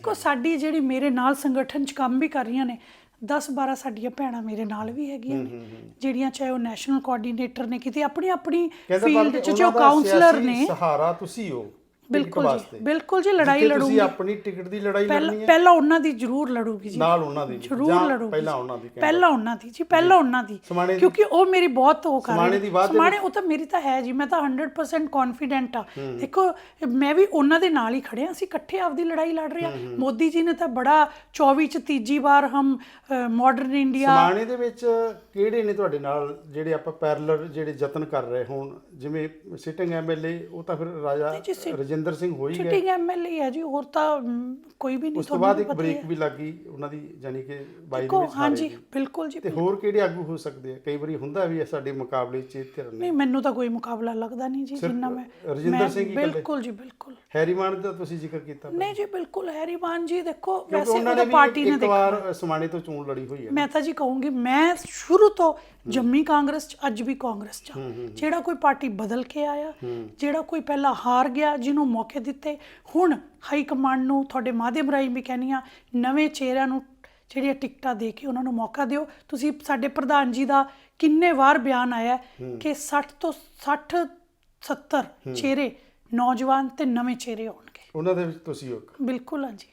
ਦੇਖੋ ਸਾਡੀ ਜਿਹੜੀ ਮੇਰੇ ਨਾਲ ਸੰਗਠਨ ਚ ਕੰਮ ਵੀ ਕਰ ਰਹੀਆਂ ਨੇ 10 12 ਸਾਡੀਆਂ ਭੈਣਾਂ ਮੇਰੇ ਨਾਲ ਵੀ ਹੈਗੀਆਂ ਨੇ ਜਿਹੜੀਆਂ ਚਾਹੇ ਉਹ ਨੈਸ਼ਨਲ ਕੋਆਰਡੀਨੇਟਰ ਨੇ ਕਿਤੇ ਆਪਣੀ ਆਪਣੀ ਫੀਲਡ ਚ ਜੋ ਕਾਉਂਸਲਰ ਨੇ ਸਹਾਰਾ ਤੁਸੀਂ ਹੋ। ਬਿਲਕੁਲ ਜੀ ਬਿਲਕੁਲ ਜੀ ਲੜਾਈ ਲੜੂਗੀ ਤੁਸੀਂ ਆਪਣੀ ਟਿਕਟ ਦੀ ਲੜਾਈ ਲੜਨੀ ਹੈ। ਪਹਿਲਾਂ ਉਹਨਾਂ ਦੀ ਜ਼ਰੂਰ ਲੜੂਗੀ ਜੀ। ਨਾਲ ਉਹਨਾਂ ਦੀ ਜ਼ਰੂਰ ਲੜੂਗੀ ਪਹਿਲਾਂ। ਉਹਨਾਂ ਦੀ। ਪਹਿਲਾਂ ਉਹਨਾਂ ਦੀ ਜੀ ਪਹਿਲਾਂ ਉਹਨਾਂ ਦੀ। ਕਿਉਂਕਿ ਉਹ ਮੇਰੀ ਬਹੁਤ ਉਹ ਕਰ ਸਮਾਣੇ ਦੀ ਸਮਾਣੇ ਉਹ ਤਾਂ ਮੇਰੀ ਤਾਂ ਹੈ ਜੀ ਮੈਂ ਤਾਂ 100% ਕੌਨਫੀਡੈਂਟ ਆ। ਦੇਖੋ ਮੈਂ ਵੀ ਉਹਨਾਂ ਦੇ ਨਾਲ ਹੀ ਖੜੇ ਆ ਅਸੀਂ ਇਕੱਠੇ ਆਪਦੀ ਲੜਾਈ ਲੜ ਰਹੇ ਆ ਮੋਦੀ ਜੀ ਨੇ ਤਾਂ ਬੜਾ 24 ਚ ਤੀਜੀ ਵਾਰ ਹਮ ਮਾਡਰਨ ਇੰਡੀਆ ਸਮਾਣੇ ਦੇ ਵਿੱਚ ਕਿਹੜੇ ਨੇ ਤੁਹਾਡੇ ਨਾਲ ਜਿਹੜੇ ਆਪਾਂ ਪੈਰਲਰ ਜਿਹੜੇ ਯਤਨ ਕਰ ਰਹੇ ਹੁਣ? ਜਿਵੇਂ ਸਿਟਿੰਗ ਐਮਐਲਏ ਉਹ ਤਾਂ ਫਿਰ ਰਾਜਾ ਜੀ, ਰਜਿੰਦਰ ਸਿੰਘ ਹੋ। ਹੀ ਗਏ ਸਿਟਿੰਗ ਐਮਐਲਏ ਹੈ ਜੀ ਹੋਰ ਤਾਂ ਮ, ਕੋਈ ਵੀ ਨਹੀਂ ਉਸ ਤੋਂ ਬਾਅਦ ਇੱਕ ਪਤਾ ਹੀ ਬ੍ਰੇਕ ਹੈ। ਵੀ ਲੱਗੀ ਉਹਨਾਂ ਦੀ ਜਾਨੀ ਕਿ ਬਾਈ ਦੇ ਦੇਖੋ ਵਿੱਚ ਹਾਰੇ ਹਾਂਜੀ ਵੀ। ਬਿਲਕੁਲ ਜੀ ਤੇ ਹੋਰ ਕਿਹੜੇ ਆਗੂ ਹੋ ਸਕਦੇ ਆ? ਕਈ ਵਾਰੀ ਹੁੰਦਾ ਵੀ ਸਾਡੇ ਮੁਕਾਬਲੇ ਚ ਨੇ ਨਹੀਂ ਮੈਨੂੰ ਤਾਂ ਕੋਈ ਮੁਕਾਬਲਾ ਲੱਗਦਾ ਨਹੀਂ ਜੀ ਸਿਰਫ ਜਿੰਨਾ ਮੈਂ ਰਜਿੰਦਰ ਮੈਂ ਸਿੰਘ ਹੀ ਇਕੱਲੇ? ਬਿਲਕੁਲ ਜੀ ਬਿਲਕੁਲ। ਹੈਰੀਮਾਨ ਦਾ ਤੁਸੀਂ ਜ਼ਿਕਰ ਕੀਤਾ ਨਹੀਂ ਜੀ ਬਿਲਕੁਲ ਹੈਰੀਮਾਨ ਜੀ ਦੇਖੋ ਕਿਉਂਕਿ ਵੈਸੇ ਉਹਨਾਂ ਨੇ ਉਹਦਾ ਵੀ ਪਾਰਟੀ ਨੇ ਇੱਕ ਦੇਖੋ ਵਾਰ ਸਮਾਣੇ ਤੋਂ ਚੋਣ ਲੜੀ ਹੋਈ ਹੈ। ਮੈਂ ਤਾਂ ਜੀ ਕਹੂੰਗੀ ਮੈਂ ਸ਼ੁਰੂ ਤੋਂ ਜੰਮੀ ਕਾਂਗਰਸ ਚ ਅੱਜ ਵੀ ਕਾਂਗਰਸ ਚ ਹਾਂ। ਜਿਹੜਾ ਕੋਈ ਪਾਰਟੀ ਬਦਲ ਕੇ ਆਇਆ ਜਿਹੜਾ ਕੋਈ ਪਹਿਲਾਂ ਹਾਰ ਗਿਆ ਜਿਹਨੂੰ ਮੌਕੇ ਦਿੱਤੇ। ਹੁਣ ਹਾਈ ਕਮਾਂਡ ਨੂੰ ਤੁਹਾਡੇ ਮਾਧਿਅਮ ਰਾਹੀਂ ਵੀ ਕਹਿੰਦੀ ਹਾਂ ਨਵੇਂ ਚਿਹਰਿਆਂ ਨੂੰ ਜਿਹੜੀਆਂ ਟਿਕਟਾਂ ਦੇ ਕੇ ਉਹਨਾਂ ਨੂੰ ਮੌਕਾ ਦਿਓ। ਤੁਸੀਂ ਸਾਡੇ ਪ੍ਰਧਾਨ ਜੀ ਦਾ ਕਿੰਨੇ ਵਾਰ ਬਿਆਨ ਆਇਆ ਕਿ 60 ਤੋਂ 60 70 ਚਿਹਰੇ ਨੌਜਵਾਨ ਤੇ ਨਵੇਂ ਚਿਹਰੇ ਹੋਣਗੇ ਉਹਨਾਂ ਦੇ ਵਿੱਚ ਤੁਸੀਂ ਹੋ ਬਿਲਕੁਲ ਹਾਂ ਜੀ